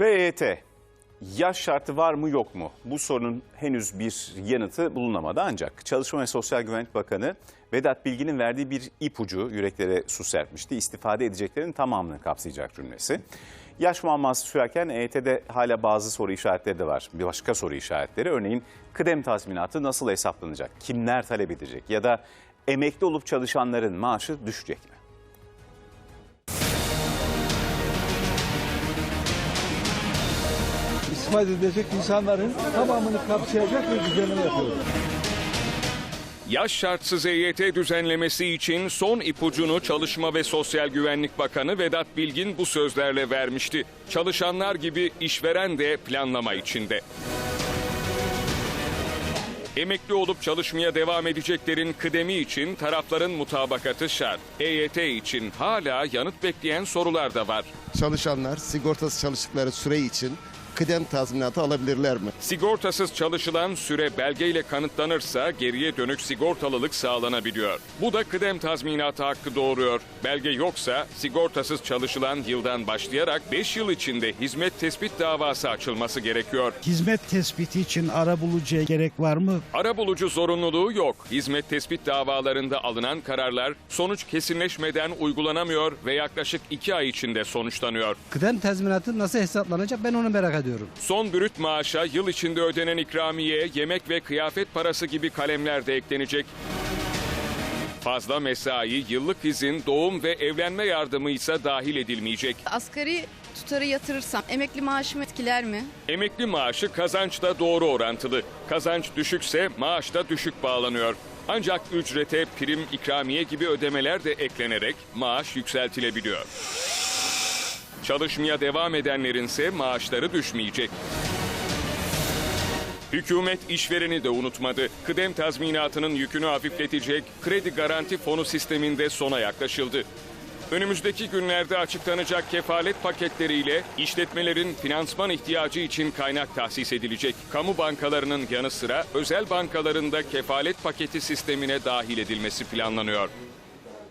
Ve EYT. Yaş şartı var mı yok mu? Bu sorunun henüz bir yanıtı bulunamadı ancak Çalışma ve Sosyal Güvenlik Bakanı Vedat Bilgin'in verdiği bir ipucu yüreklere su serpmişti. İstifade edeceklerin tamamını kapsayacak cümlesi. Yaş muamması sürerken EYT'de hala bazı soru işaretleri de var. Bir başka soru işaretleri örneğin kıdem tazminatı nasıl hesaplanacak? Kimler talep edecek? Ya da emekli olup çalışanların maaşı düşecek mi? İstifade edecek insanların tamamını kapsayacak bir düzenleme yapıyoruz. Yaş şartsız EYT düzenlemesi için son ipucunu Çalışma ve Sosyal Güvenlik Bakanı Vedat Bilgin bu sözlerle vermişti. Çalışanlar gibi işveren de planlama içinde. Emekli olup çalışmaya devam edeceklerin kıdemi için tarafların mutabakatı şart. EYT için hala yanıt bekleyen sorular da var. çalışanlar sigortası çalıştıkları süre için kıdem tazminatı alabilirler mi? Sigortasız çalışılan süre belgeyle kanıtlanırsa geriye dönük sigortalılık sağlanabiliyor. Bu da kıdem tazminatı hakkı doğuruyor. Belge yoksa sigortasız çalışılan yıldan başlayarak 5 yıl içinde hizmet tespit davası açılması gerekiyor. Hizmet tespiti için arabulucuya gerek var mı? Arabulucu zorunluluğu yok. Hizmet tespit davalarında alınan kararlar sonuç kesinleşmeden uygulanamıyor ve yaklaşık 2 ay içinde sonuçlanıyor. Kıdem tazminatı nasıl hesaplanacak ben onu merak ediyorum. Son brüt maaşa yıl içinde ödenen ikramiye, yemek ve kıyafet parası gibi kalemler de eklenecek. Fazla mesai, yıllık izin, doğum ve evlenme yardımı ise dahil edilmeyecek. Asgari tutarı yatırırsam emekli maaşımı etkiler mi? Emekli maaşı kazançla doğru orantılı. Kazanç düşükse maaş da düşük bağlanıyor. Ancak ücrete prim, ikramiye gibi ödemeler de eklenerek maaş yükseltilebiliyor. Çalışmaya devam edenlerin ise maaşları düşmeyecek. Hükümet işvereni de unutmadı. Kıdem tazminatının yükünü hafifletecek kredi garanti fonu sisteminde sona yaklaşıldı. Önümüzdeki günlerde açıklanacak kefalet paketleriyle işletmelerin finansman ihtiyacı için kaynak tahsis edilecek. Kamu bankalarının yanı sıra özel bankaların da kefalet paketi sistemine dahil edilmesi planlanıyor.